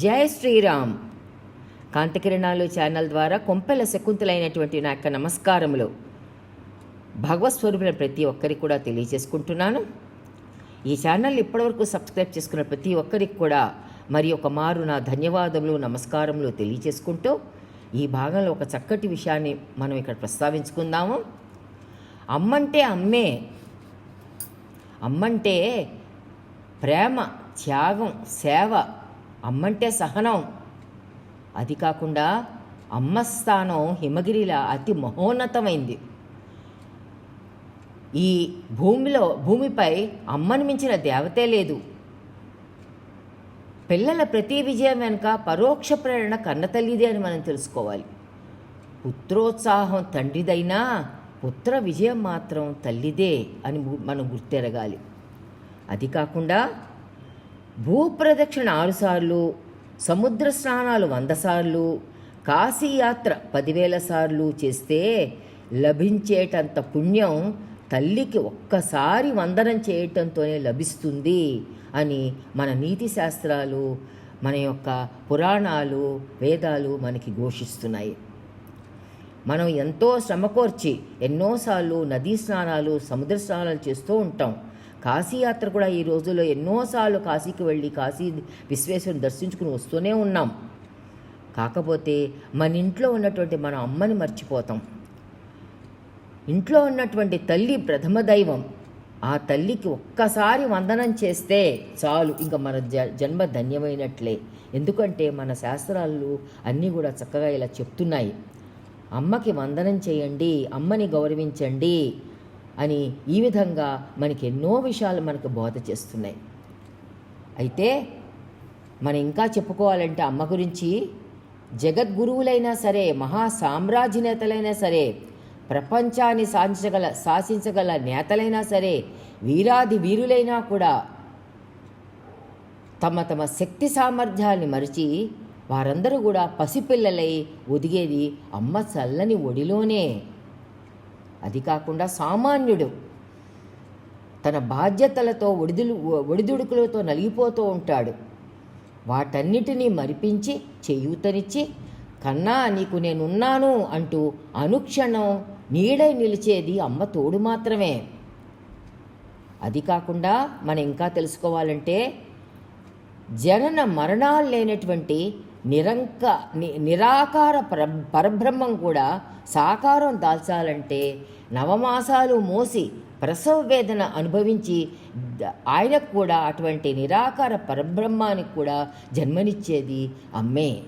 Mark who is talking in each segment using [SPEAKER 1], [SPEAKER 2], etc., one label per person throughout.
[SPEAKER 1] జై శ్రీరామ్. కాంతకిరణాలు ఛానల్ ద్వారా కొంపెల శకుంతలైనటువంటి నా యొక్క నమస్కారములు. భగవత్స్వరూపుల ప్రతి ఒక్కరికి కూడా తెలియజేసుకుంటున్నాను. ఈ ఛానల్ ఇప్పటివరకు సబ్స్క్రైబ్ చేసుకున్న ప్రతి ఒక్కరికి కూడా మరి ఒక మారు నా ధన్యవాదములు నమస్కారములు తెలియజేసుకుంటూ ఈ భాగంలో ఒక చక్కటి విషయాన్ని మనం ఇక్కడ ప్రస్తావించుకుందాము. అమ్మంటే అమ్మే అమ్మంటే ప్రేమ త్యాగం సేవ అమ్మంటే సహనం. అది కాకుండా అమ్మ స్థానం హిమగిరిలా అతి మహోన్నతమైంది. ఈ భూమిలో భూమిపై అమ్మను మించిన దేవతే లేదు. పిల్లల ప్రతి విజయం వెనుక పరోక్ష ప్రేరణ కన్నతల్లిదే అని మనం తెలుసుకోవాలి. పుత్రోత్సాహం తండ్రిదైనా పుత్ర విజయం మాత్రం తల్లిదే అని మనం గుర్తెరగాలి. అది కాకుండా భూప్రదక్షిణ ఆరుసార్లు సముద్ర స్నానాలు వంద సార్లు కాశీయాత్ర పదివేల సార్లు చేస్తే లభించేటంత పుణ్యం తల్లికి ఒక్కసారి వందనం చేయటంతోనే లభిస్తుంది అని మన నీతి శాస్త్రాలు మన యొక్క పురాణాలు వేదాలు మనకి ఘోషిస్తున్నాయి. మనం ఎంతో శ్రమకోర్చి ఎన్నోసార్లు నదీ స్నానాలు సముద్ర స్నానాలు చేస్తూ ఉంటాం. కాశీయాత్ర కూడా ఈ రోజుల్లో ఎన్నోసార్లు కాశీకి వెళ్ళి కాశీ విశ్వేశ్వరుని దర్శించుకుని వస్తూనే ఉన్నాం. కాకపోతే మన ఇంట్లో ఉన్నటువంటి మన అమ్మని మర్చిపోతాం. ఇంట్లో ఉన్నటువంటి తల్లి ప్రథమ దైవం. ఆ తల్లికి ఒక్కసారి వందనం చేస్తే చాలు ఇంకా మన జ జన్మ ధన్యమైనట్లే. ఎందుకంటే మన శాస్త్రాలు అన్నీ కూడా చక్కగా ఇలా చెప్తున్నాయి. అమ్మకి వందనం చేయండి అమ్మని గౌరవించండి అని ఈ విధంగా మనకి ఎన్నో విషయాలు మనకు బోధ చేస్తున్నాయి. అయితే మనం ఇంకా చెప్పుకోవాలంటే అమ్మ గురించి జగద్గురువులైనా సరే మహా సామ్రాజ్య నేతలైనా సరే ప్రపంచాన్ని సాధించగల శాసించగల నేతలైనా సరే వీరాది వీరులైనా కూడా తమ తమ శక్తి సామర్థ్యాన్ని మరిచి వారందరూ కూడా పసిపిల్లలై ఒదిగేది అమ్మ చల్లని ఒడిలోనే. అది కాకుండా సామాన్యుడు తన బాధ్యతలతో ఒడిదులు ఒడిదుడుకులతో నలిగిపోతూ ఉంటాడు. వాటన్నిటినీ మరిపించి చేయూతనిచ్చి కన్నా నీకు నేనున్నాను అంటూ అనుక్షణం నీడై నిలిచేది అమ్మ తోడు మాత్రమే. అది కాకుండా మనం ఇంకా తెలుసుకోవాలంటే జనన మరణాలు లేనటువంటి నిరంక ని- నిరాకార పర పరబ్రహ్మం కూడా సాకారం దాల్చాలంటే నవమాసాలు మోసి ప్రసవ వేదన అనుభవించి ఆయనకు కూడా అటువంటి నిరాకార పరబ్రహ్మానికి కూడా జన్మనిచ్చేది అమ్మే.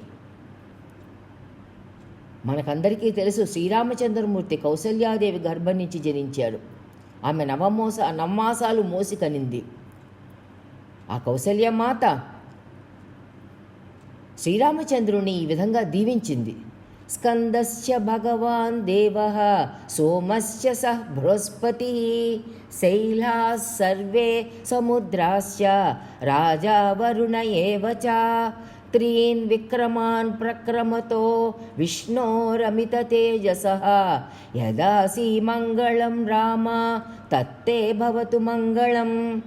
[SPEAKER 1] మనకందరికీ తెలుసు శ్రీరామచంద్రమూర్తి కౌసల్యాదేవి గర్భం నుంచి జనించాడు. ఆమె నవమోస నవమాసాలు మోసి కనింది. ఆ కౌసల్యమాత శ్రీరామచంద్రుని ఈ విధంగా దీవించింది. స్కందస్య భగవాన్ దేవ సోమస్య సహ బృహస్పతి శైలా సర్వే సముద్రాస్య రాజా వరుణ ఏవ చ త్రీన్ విక్రమాన్ ప్రక్రమతో విష్ణోరమిత తేజస యదాసి మంగళం రామ తత్తే భవతు మంగళం.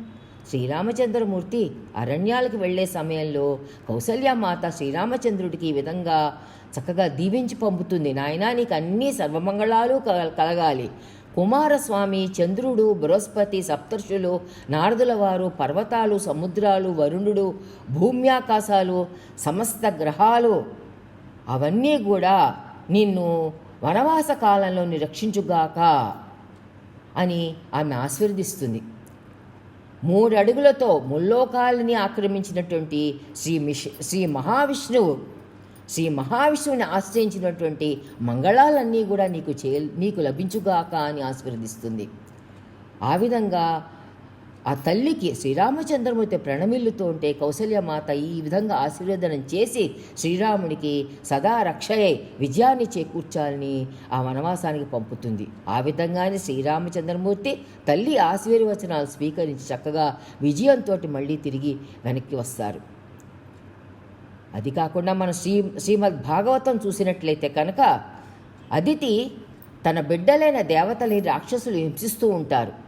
[SPEAKER 1] శ్రీరామచంద్రమూర్తి అరణ్యాలకు వెళ్ళే సమయంలో కౌసల్యమాత శ్రీరామచంద్రుడికి ఈ విధంగా చక్కగా దీవించి పంపుతుంది. నాయన నీకు అన్ని సర్వమంగళాలు కలగాలి. కుమారస్వామి చంద్రుడు బృహస్పతి సప్తర్షులు నారదుల వారు పర్వతాలు సముద్రాలు వరుణుడు భూమ్యాకాశాలు సమస్త గ్రహాలు అవన్నీ కూడా నిన్ను వనవాస కాలంలో నిరక్షించుగాక అని ఆమె ఆశీర్వదిస్తుంది. మూడడుగులతో ముల్లోకాలని ఆక్రమించినటువంటి శ్రీ మిష్ శ్రీ మహావిష్ణువు. శ్రీ మహావిష్ణువుని ఆశ్రయించినటువంటి మంగళాలన్నీ కూడా నీకు చే నీకు లభించుగాక అని ఆశీర్వదిస్తుంది. ఆ విధంగా ఆ తల్లికి శ్రీరామచంద్రమూర్తి ప్రణమిల్లుతూ ఉంటే కౌసల్యమాత ఈ విధంగా ఆశీర్వదనం చేసి శ్రీరామునికి సదా రక్షయై విజయాన్ని చేకూర్చాలని ఆ వనవాసానికి పంపుతుంది. ఆ విధంగానే శ్రీరామచంద్రమూర్తి తల్లి ఆశీర్వచనాలు స్వీకరించి చక్కగా విజయంతో మళ్ళీ తిరిగి వెనక్కి వస్తారు. అది కాకుండా మనం శ్రీ శ్రీమద్ భాగవతం చూసినట్లయితే కనుక అదితి తన బిడ్డలైన దేవతలని రాక్షసులు హింసిస్తూ ఉంటారు.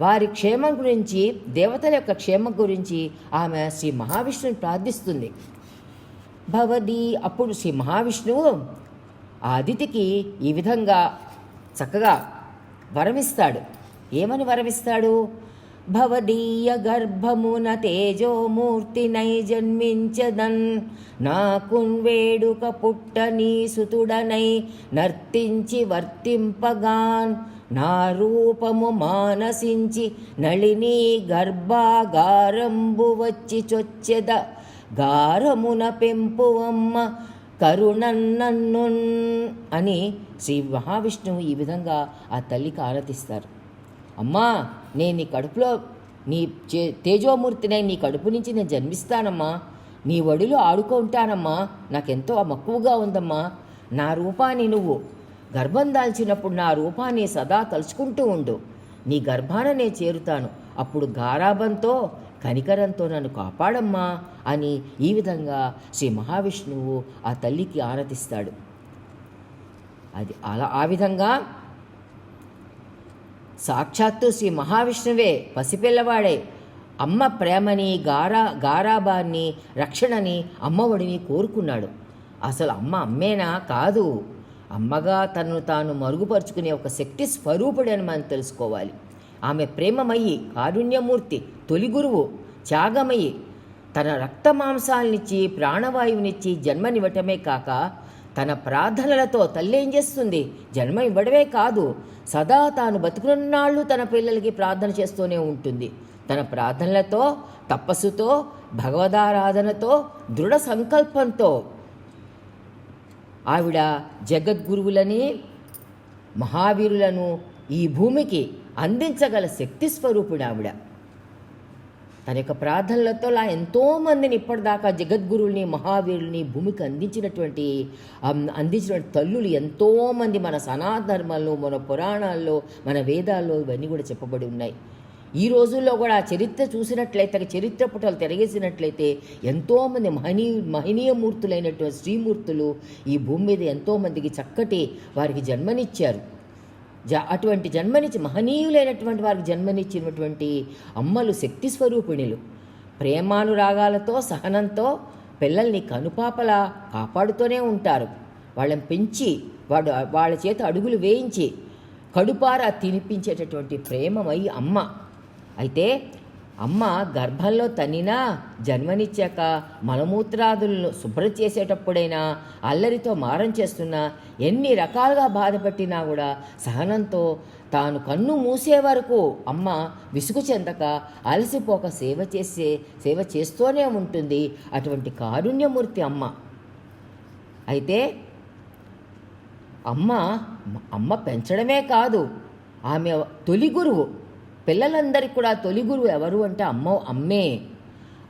[SPEAKER 1] వారి క్షేమం గురించి దేవతల యొక్క క్షేమం గురించి ఆమె శ్రీ మహావిష్ణుని ప్రార్థిస్తుంది. భవది అప్పుడు శ్రీ మహావిష్ణువు ఆ అతిథికి ఈ విధంగా చక్కగా వరమిస్తాడు. ఏమని వరమిస్తాడు? భవదీయ గర్భమున తేజోమూర్తి నై జన్మించదన్ నాకున్ వేడుక పుట్ట నీ సుతుడనై నర్తించి వర్తింపగాన్. నా రూపము మానసించి నళిని గర్భాగారంబు వచ్చి చొచ్చెద. గారమున పెంపువమ్మ కరుణన్నన్ను అని శ్రీ మహావిష్ణువు ఈ విధంగా ఆ తల్లికి ఆరాధిస్తారు. అమ్మా నేను నీ కడుపులో నీ చే తేజోమూర్తినై నీ కడుపు నుంచి నేను జన్మిస్తానమ్మా. నీ ఒడిలో ఆడుకుంటానమ్మా. నాకెంతో మక్కువగా ఉందమ్మా. నా రూపాన్ని నువ్వు గర్భం దాల్చినప్పుడు నా రూపాన్ని సదా తలుచుకుంటూ ఉండు. నీ గర్భాన చేరుతాను. అప్పుడు గారాబంతో కనికరంతో నన్ను కాపాడమ్మా అని ఈ విధంగా శ్రీ మహావిష్ణువు ఆ తల్లికి ఆరాధిస్తాడు. అది అలా ఆ విధంగా సాక్షాత్తు శ్రీ మహావిష్ణువే పసిపిల్లవాడే. అమ్మ ప్రేమని గారా గారాబాన్ని రక్షణని అమ్మఒడిని కోరుకున్నాడు. అసలు అమ్మ అమ్మేనా? కాదు. అమ్మగా తనను తాను మరుగుపరుచుకునే ఒక శక్తి స్వరూపుడని మనం తెలుసుకోవాలి. ఆమె ప్రేమమయ్యి కారుణ్యమూర్తి తొలి గురువు త్యాగమయ్యి తన రక్త మాంసాలనిచ్చి ప్రాణవాయువునిచ్చి జన్మనివ్వటమే కాక తన ప్రార్థనలతో తల్లి ఏం చేస్తుంది? జన్మ ఇవ్వడమే కాదు సదా తాను బతుకున్నాళ్ళు తన పిల్లలకి ప్రార్థన చేస్తూనే ఉంటుంది. తన ప్రార్థనలతో తపస్సుతో భగవదారాధనతో దృఢ సంకల్పంతో ఆవిడ జగద్గురువులని మహావీరులను ఈ భూమికి అందించగల శక్తి స్వరూపుడు ఆవిడ. తన యొక్క ప్రార్థనలతో అలా ఎంతోమందిని ఇప్పటిదాకా జగద్గురువుల్ని మహావీరుల్ని భూమికి అందించినటువంటి అందించినటువంటి తల్లులు ఎంతోమంది మన సనాధర్మాల్లో మన పురాణాల్లో మన వేదాల్లో ఇవన్నీ కూడా చెప్పబడి ఉన్నాయి. ఈ రోజుల్లో కూడా చరిత్ర చూసినట్లయితే చరిత్ర పుటలు తిరగేసినట్లయితే ఎంతోమంది మహనీయ మహనీయమూర్తులైనటువంటి శ్రీమూర్తులు ఈ భూమి మీద ఎంతోమందికి చక్కటి వారికి జన్మనిచ్చారు. జ అటువంటి జన్మనిచ్చి మహనీయులైనటువంటి వారికి జన్మనిచ్చినటువంటి అమ్మలు శక్తి స్వరూపిణులు. ప్రేమానురాగాలతో సహనంతో పిల్లల్ని కనుపాపలా కాపాడుతూనే ఉంటారు. వాళ్ళని పెంచి వాడు వాళ్ళ చేత అడుగులు వేయించి కడుపారా తినిపించేటటువంటి ప్రేమమై అమ్మ. అయితే అమ్మ గర్భంలో తనినా జన్మనిచ్చాక మలమూత్రాదులను శుభ్రం చేసేటప్పుడైనా అల్లరితో మారం చేస్తున్నా ఎన్ని రకాలుగా బాధపట్టినా కూడా సహనంతో తాను కన్ను మూసే వరకు అమ్మ విసుగు చెందక అలసిపోక సేవ చేసే సేవ చేస్తూనే ఉంటుంది అటువంటి కారుణ్యమూర్తి అమ్మ. అయితే అమ్మ అమ్మ పెంచడమే కాదు ఆమె తొలి గురువు. పిల్లలందరికీ కూడా తొలి గురువు ఎవరు అంటే అమ్మో అమ్మే.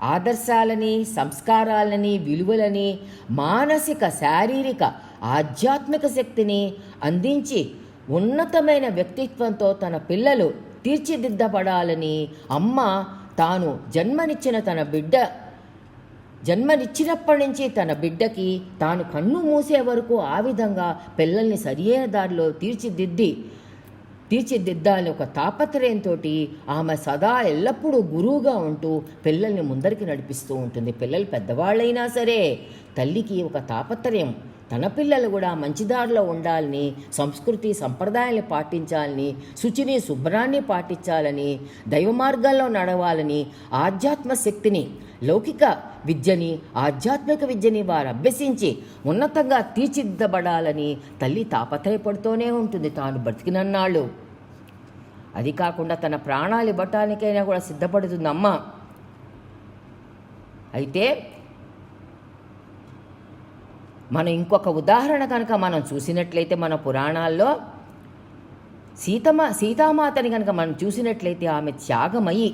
[SPEAKER 1] ఆదర్శాలని సంస్కారాలని విలువలని మానసిక శారీరక ఆధ్యాత్మిక శక్తిని అందించి ఉన్నతమైన వ్యక్తిత్వంతో తన పిల్లలు తీర్చిదిద్దపడాలని అమ్మ తాను జన్మనిచ్చిన తన బిడ్డ జన్మనిచ్చినప్పటి నుంచి తన బిడ్డకి తాను కన్ను మూసే వరకు ఆ విధంగా పిల్లల్ని సరియైన దారిలో తీర్చిదిద్ది తీర్చిదిద్దాలని ఒక తాపత్రయంతో ఆమె సదా ఎల్లప్పుడూ గురువుగా ఉంటూ పిల్లల్ని ముందరికి నడిపిస్తూ ఉంటుంది. పిల్లలు పెద్దవాళ్ళైనా సరే తల్లికి ఒక తాపత్రయం. తన పిల్లలు కూడా మంచిదారిలో ఉండాలని సంస్కృతి సంప్రదాయాన్ని పాటించాలని శుచిని శుభ్రాన్ని పాటించాలని దైవ మార్గాల్లో నడవాలని ఆధ్యాత్మ శక్తిని లౌకిక విద్యని ఆధ్యాత్మిక విద్యని వారు అభ్యసించి ఉన్నతంగా తీర్చిదిద్దబడాలని తల్లి తాపత్రయపడుతూనే ఉంటుంది. తాను బ్రతికినన్నాళ్ళు. అది కాకుండా తన ప్రాణాలు ఇవ్వటానికైనా కూడా సిద్ధపడుతుంది అమ్మ అయితే మనం ఇంకొక ఉదాహరణ కనుక మనం చూసినట్లయితే మన పురాణాల్లో సీతమ సీతామాతని కనుక మనం చూసినట్లయితే ఆమె త్యాగమయ్యి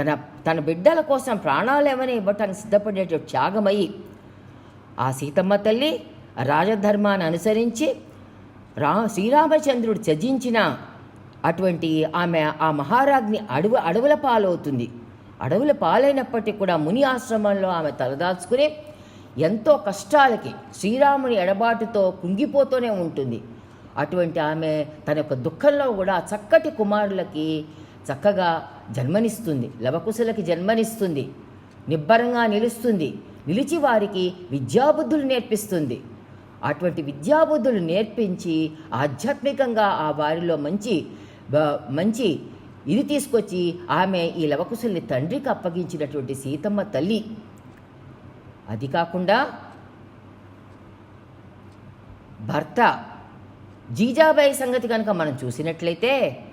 [SPEAKER 1] తన తన బిడ్డల కోసం ప్రాణాలు ఏమైనా ఇవ్వటానికి సిద్ధపడేటట్టు త్యాగమయ్యి ఆ సీతమ్మ తల్లి రాజధర్మాన్ని అనుసరించి రా శ్రీరామచంద్రుడు త్యజించిన అటువంటి ఆమె ఆ మహారాజ్ని అడవు అడవుల పాలవుతుంది. అడవుల పాలైనప్పటికీ కూడా ముని ఆశ్రమంలో ఆమె తలదాచుకుని ఎంతో కష్టాలకి శ్రీరాముని ఎడబాటుతో కుంగిపోతూనే ఉంటుంది. అటువంటి ఆమె తన యొక్క దుఃఖంలో కూడా చక్కటి కుమారులకి చక్కగా జన్మనిస్తుంది. లవకుశలకి జన్మనిస్తుంది. నిబ్బరంగా నిలుస్తుంది. నిలిచి వారికి విద్యాబుద్ధులు నేర్పిస్తుంది. అటువంటి విద్యాబుద్ధులు నేర్పించి ఆధ్యాత్మికంగా ఆ వారిలో మంచి మంచి ఇది తీసుకొచ్చి ఆమె ఈ లవకుశుల్ని తండ్రికి అప్పగించినటువంటి సీతమ్మ తల్లి. అది కాకుండా భర్త. జీజాబాయి సంగతి కనుక మనం చూసినట్లయితే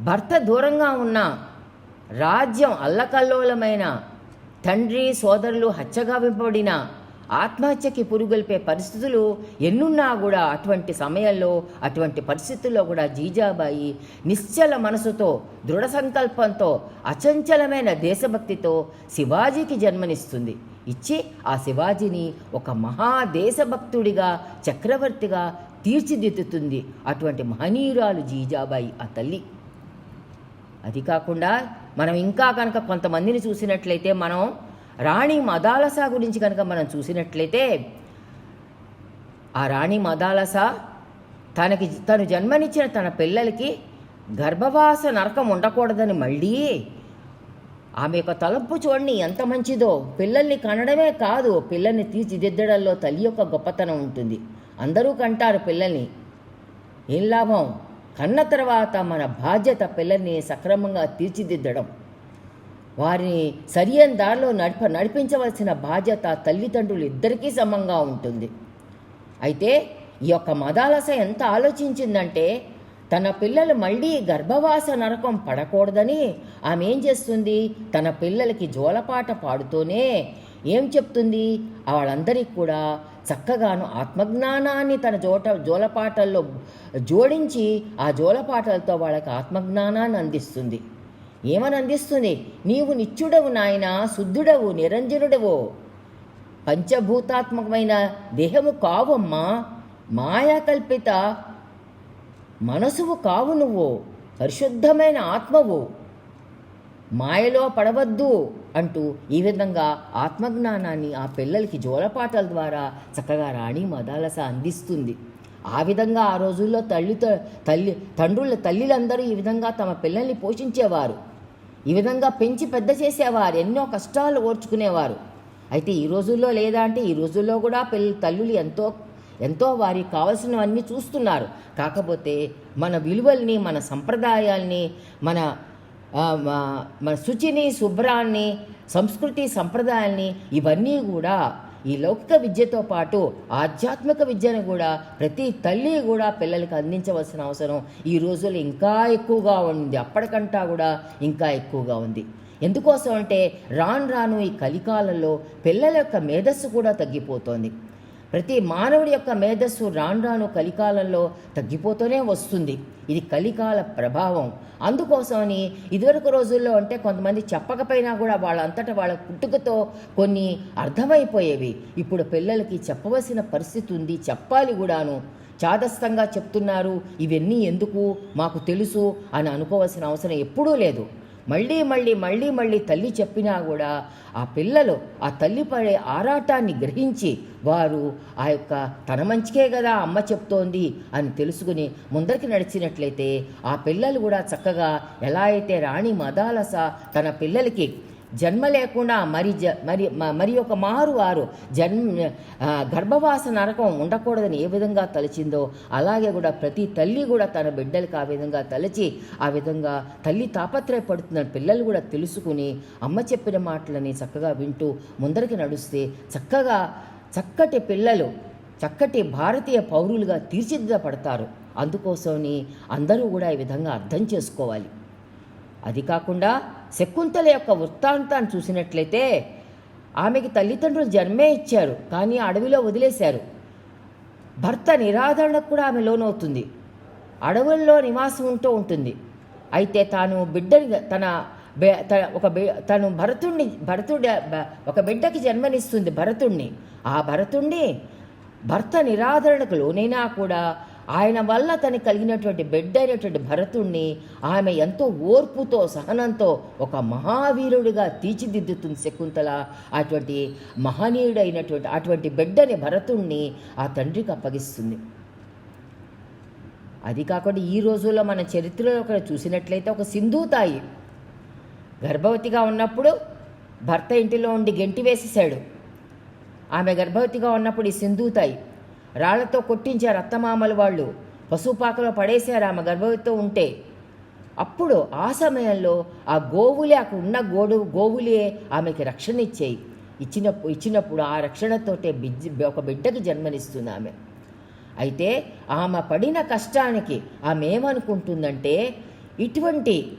[SPEAKER 1] భర్త దూరంగా ఉన్న రాజ్యం అల్లకల్లోలమైన తండ్రి సోదరులు హత్యగావింపబడిన ఆత్మహత్యకి పురుగొల్పే పరిస్థితులు ఎన్నున్నా కూడా అటువంటి సమయంలో అటువంటి పరిస్థితుల్లో కూడా జీజాబాయి నిశ్చల మనసుతో దృఢ సంకల్పంతో అచంచలమైన దేశభక్తితో శివాజీకి జన్మనిస్తుంది. ఇచ్చి ఆ శివాజీని ఒక మహా దేశభక్తుడిగా చక్రవర్తిగా తీర్చిదిద్దుతుంది అటువంటి మహనీయురాలు జీజాబాయి ఆ తల్లి. అది కాకుండా మనం ఇంకా కనుక కొంతమందిని చూసినట్లయితే మనం రాణి మదాలస గురించి కనుక మనం చూసినట్లయితే ఆ రాణి మదాలస తనకి తను జన్మనిచ్చిన తన పిల్లలకి గర్భవాస నరకం ఉండకూడదని మళ్ళీ ఆమె యొక్క తలంపు చూడండి ఎంత మంచిదో. పిల్లల్ని కనడమే కాదు పిల్లల్ని తీర్చిదిద్దడంలో తల్లి యొక్క గొప్పతనం ఉంటుంది. అందరూ కంటారు పిల్లల్ని. ఏం లాభం? కన్న తర్వాత మన బాధ్యత పిల్లల్ని సక్రమంగా తీర్చిదిద్దడం. వారిని సరియైన దారిలో నడిప నడిపించవలసిన బాధ్యత తల్లిదండ్రులు ఇద్దరికీ సమంగా ఉంటుంది. అయితే ఈ యొక్క మదాలస ఎంత ఆలోచించిందంటే తన పిల్లలు మళ్ళీ గర్భవాస నరకం పడకూడదని ఆమె ఏం చేస్తుంది? తన పిల్లలకి జోలపాట పాడుతూనే ఏం చెప్తుంది? వాళ్ళందరికీ కూడా చక్కగాను ఆత్మజ్ఞానాన్ని తన జోట జోలపాటల్లో జోడించి ఆ జోలపాటలతో వాళ్ళకి ఆత్మజ్ఞానాన్ని అందిస్తుంది. ఏమని అందిస్తుంది నీవు నిత్యుడవు నాయన శుద్ధుడవు నిరంజనుడవు. పంచభూతాత్మకమైన దేహము కావమ్మా మాయాకల్పిత మనసువు కావు నువ్వు పరిశుద్ధమైన ఆత్మవు. మాయలో పడవద్దు అంటూ ఈ విధంగా ఆత్మజ్ఞానాన్ని ఆ పిల్లలకి జోలపాటల ద్వారా చక్కగా రాణి మదాలస అందిస్తుంది. ఆ విధంగా ఆ రోజుల్లో తల్లితో తల్లి తండ్రుల తల్లిలందరూ ఈ విధంగా తమ పిల్లల్ని పోషించేవారు. ఈ విధంగా పెంచి పెద్ద చేసేవారు ఎన్నో కష్టాలు ఓర్చుకునేవారు. అయితే ఈ రోజుల్లో లేదా అంటే ఈ రోజుల్లో కూడా పిల్ల తల్లులు ఎంతో ఎంతో వారికి కావలసినవన్నీ చూస్తున్నారు. కాకపోతే మన విలువల్ని మన సంప్రదాయాల్ని మన మన శుచిని శుభ్రాన్ని సంస్కృతి సంప్రదాయాల్ని ఇవన్నీ కూడా ఈ లౌకిక విద్యతో పాటు ఆధ్యాత్మిక విద్యను కూడా ప్రతి తల్లి కూడా పిల్లలకి అందించవలసిన అవసరం ఈ రోజుల్లో ఇంకా ఎక్కువగా ఉంది. అప్పటికంటా కూడా ఇంకా ఎక్కువగా ఉంది. ఎందుకోసం అంటే రాను రాను ఈ కలికాలంలో పిల్లల యొక్క మేధస్సు కూడా తగ్గిపోతోంది. ప్రతి మానవుడి యొక్క మేధస్సు రాను రాను కలికాలంలో తగ్గిపోతూనే వస్తుంది. ఇది కలికాల ప్రభావం. అందుకోసమని ఇదివరకు రోజుల్లో అంటే కొంతమంది చెప్పకపోయినా కూడా వాళ్ళంతట వాళ్ళ పుట్టుకతో కొన్ని అర్థమైపోయేవి. ఇప్పుడు పిల్లలకి చెప్పవలసిన పరిస్థితి ఉంది. చెప్పాలి కూడాను. చాదస్తంగా చెప్తున్నారు. ఇవన్నీ ఎందుకు? మాకు తెలుసు అని అనుకోవాల్సిన అవసరం ఎప్పుడూ లేదు. మళ్ళీ మళ్ళీ మళ్ళీ మళ్ళీ తల్లి చెప్పినా కూడా ఆ పిల్లలు ఆ తల్లి పడే ఆరాటాన్ని గ్రహించి వారు ఆ యొక్క తన మంచికే కదా అమ్మ చెప్తోంది అని తెలుసుకుని ముందరికి నడిచినట్లయితే ఆ పిల్లలు కూడా చక్కగా ఎలా అయితే రాణి మదాలస తన పిల్లలకి జన్మ లేకుండా మరి జ మరి మ- మరి ఒక మారు వారు జన్మ గర్భవాస నరకం ఉండకూడదని ఏ విధంగా తలచిందో అలాగే కూడా ప్రతి తల్లి కూడా తన బిడ్డలకు ఆ విధంగా తలచి ఆ విధంగా తల్లి తాపత్రయపడుతున్న పిల్లలు కూడా తెలుసుకుని అమ్మ చెప్పిన మాటలని చక్కగా వింటూ ముందరికి నడుస్తే చక్కగా చక్కటి పిల్లలు చక్కటి భారతీయ పౌరులుగా తీర్చిదిద్దపడతారు. అందుకోసమని అందరూ కూడా ఈ విధంగా అర్థం చేసుకోవాలి. అది కాకుండా శకుంతల యొక్క వృత్తాంతాన్ని చూసినట్లయితే ఆమెకి తల్లిదండ్రులు జన్మే ఇచ్చారు కానీ అడవిలో వదిలేశారు. భర్త నిరాదరణకు కూడా ఆమె లోనవుతుంది. అడవుల్లో నివాసం ఉంటూ ఉంటుంది. అయితే తాను బిడ్డని తన ఒక తను భరతుణ్ణి భరతుడి ఒక బిడ్డకి జన్మనిస్తుంది భరతుణ్ణి. ఆ భరతుణ్ణి భర్త నిరాదరణకు లోనైనా కూడా ఆయన వల్ల తనకి కలిగినటువంటి బిడ్డ అయినటువంటి భరతుణ్ణి ఆమె ఎంతో ఓర్పుతో సహనంతో ఒక మహావీరుడిగా తీర్చిదిద్దుతుంది శకుంతల. అటువంటి మహనీయుడైనటువంటి అటువంటి బిడ్డని భరతుణ్ణి ఆ తండ్రికి అప్పగిస్తుంది. అది కాకుండా ఈ రోజుల్లో మన చరిత్రలో ఒకటి చూసినట్లయితే ఒక సింధు తాయి. గర్భవతిగా ఉన్నప్పుడు భర్త ఇంటిలో ఉండి గెంటి వేసేసాడు ఆమె గర్భవతిగా ఉన్నప్పుడు ఈ సింధూతాయి రాళ్ళతో కొట్టించారు అత్తమామలు వాళ్ళు. పశుపాకలో పడేశారు ఆమె గర్భవతితో ఉంటే. అప్పుడు ఆ సమయంలో ఆ గోవులే అక్కడ ఉన్న గోడు గోవులే ఆమెకి రక్షణ ఇచ్చేయి. ఇచ్చినప్పుడు ఇచ్చినప్పుడు ఆ రక్షణతోటే బిజ్జ ఒక బిడ్డకి జన్మనిస్తుంది ఆమె. అయితే ఆమె పడిన కష్టానికి ఆమె ఏమనుకుంటుందంటే ఇటువంటి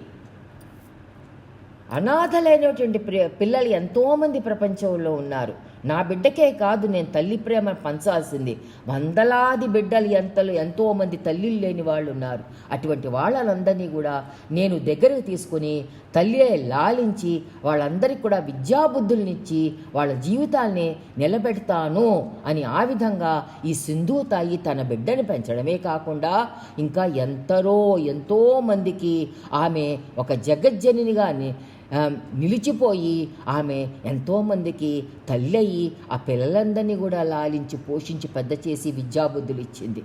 [SPEAKER 1] అనాథలైనటువంటి ప్రి- పిల్లలు ఎంతోమంది ప్రపంచంలో ఉన్నారు. నా బిడ్డకే కాదు నేను తల్లి ప్రేమ పంచాల్సింది. వందలాది బిడ్డలు ఎంతలు ఎంతోమంది తల్లిలు లేని వాళ్ళు ఉన్నారు. అటువంటి వాళ్ళందరినీ కూడా నేను దగ్గరకు తీసుకుని తల్లి లాలించి వాళ్ళందరికీ కూడా విద్యాబుద్ధులనిచ్చి వాళ్ళ జీవితాల్ని నిలబెడతాను అని ఆ విధంగా ఈ సింధు తాయి తన బిడ్డని పెంచడమే కాకుండా ఇంకా ఎంతరో ఎంతోమందికి ఆమె ఒక జగజ్జనినిగా నిలిచిపోయి ఆమె ఎంతోమందికి తల్లి అయ్యి ఆ పిల్లలందరినీ కూడా లాలించి పోషించి పెద్ద చేసి విద్యాబుద్ధులు ఇచ్చింది.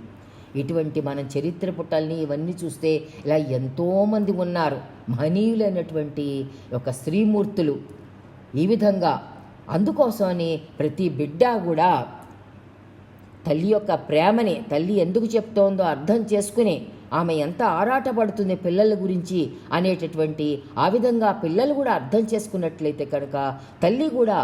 [SPEAKER 1] ఇటువంటి మనం చరిత్ర పుటల్ని ఇవన్నీ చూస్తే ఇలా ఎంతోమంది ఉన్నారు. మహనీయులైనటువంటి ఒక స్త్రీమూర్తులు ఈ విధంగా. అందుకోసమని ప్రతి బిడ్డ కూడా తల్లి యొక్క ప్రేమని తల్లి ఎందుకు చెప్తోందో అర్థం చేసుకుని ఆమె ఎంత ఆరాటపడుతుంది పిల్లల గురించి అనేటటువంటి ఆ విధంగా పిల్లలు కూడా అర్థం చేసుకున్నట్లయితే కనుక తల్లి కూడా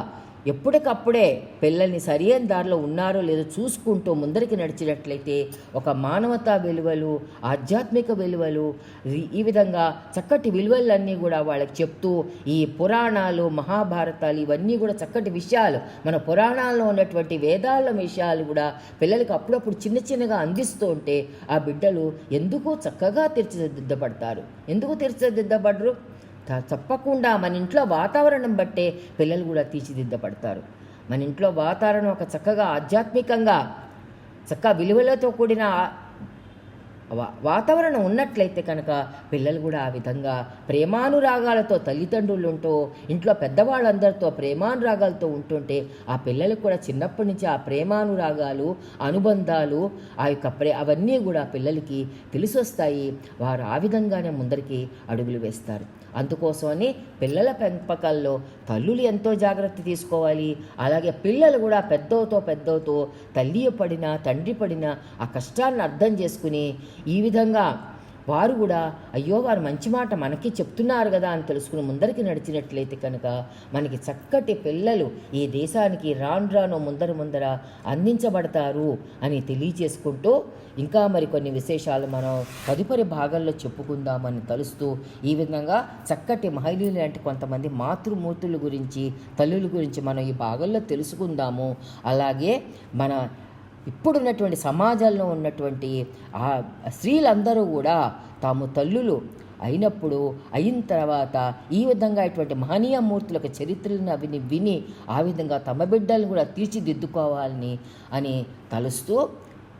[SPEAKER 1] ఎప్పటికప్పుడే పిల్లల్ని సరియైన దారిలో ఉన్నారో లేదో చూసుకుంటూ ముందరికి నడిచినట్లయితే ఒక మానవతా విలువలు ఆధ్యాత్మిక విలువలు ఈ- విధంగా చక్కటి విలువలన్నీ కూడా వాళ్ళకి చెప్తూ ఈ పురాణాలు మహాభారతాలు ఇవన్నీ కూడా చక్కటి విషయాలు మన పురాణాల్లో ఉన్నటువంటి వేదాల విషయాలు కూడా పిల్లలకి అప్పుడప్పుడు చిన్న చిన్నగా అందిస్తూ ఉంటే ఆ బిడ్డలు ఎందుకు చక్కగా తీర్చిదిద్దపడతారు ఎందుకు తీర్చిదిద్దపడరు తప్పకుండా మన ఇంట్లో వాతావరణం బట్టే పిల్లలు కూడా తీర్చిదిద్దపడతారు మన ఇంట్లో వాతావరణం ఒక చక్కగా ఆధ్యాత్మికంగా చక్కగా విలువలతో కూడిన వా- వాతావరణం ఉన్నట్లయితే కనుక పిల్లలు కూడా ఆ విధంగా ప్రేమానురాగాలతో తల్లిదండ్రులు ఉంటూ ఇంట్లో పెద్దవాళ్ళందరితో ప్రేమానురాగాలతో ఉంటుంటే ఆ పిల్లలకు కూడా చిన్నప్పటి నుంచి ఆ ప్రేమానురాగాలు అనుబంధాలు ఆ యొక్క ప్రే అవన్నీ కూడా పిల్లలకి తెలిసొస్తాయి. వారు ఆ విధంగానే ముందరికి అడుగులు వేస్తారు. అందుకోసమని పిల్లల పెంపకంలో తల్లులు ఎంతో జాగ్రత్త తీసుకోవాలి. అలాగే పిల్లలు కూడా పెద్దవుతో పెద్దవుతో తల్లి పడినా తండ్రి పడినా ఆ కష్టాన్ని అర్థం చేసుకుని ఈ విధంగా వారు కూడా అయ్యో వారు మంచి మాట మనకి చెప్తున్నారు కదా అని తెలుసుకుని ముందరికి నడిచినట్లయితే కనుక మనకి చక్కటి పిల్లలు ఈ దేశానికి రాను రాను ముందర ముందర అందించబడతారు అని తెలియచేసుకుంటూ ఇంకా మరికొన్ని విశేషాలు మనం తదుపరి భాగంలో చెప్పుకుందామని తలుస్తూ ఈ విధంగా చక్కటి మహిళలు లాంటి కొంతమంది మాతృమూర్తుల గురించి తల్లుల గురించి మనం ఈ భాగంలో తెలుసుకుందాము. అలాగే మన ఇప్పుడున్నటువంటి సమాజంలో ఉన్నటువంటి ఆ స్త్రీలందరూ కూడా తాము తల్లులు అయినప్పుడు అయిన తర్వాత ఈ విధంగా ఇటువంటి మహనీయ మూర్తులకు చరిత్రలను అవిని విని ఆ విధంగా తమ బిడ్డలను కూడా తీర్చిదిద్దుకోవాలని అని తలుస్తూ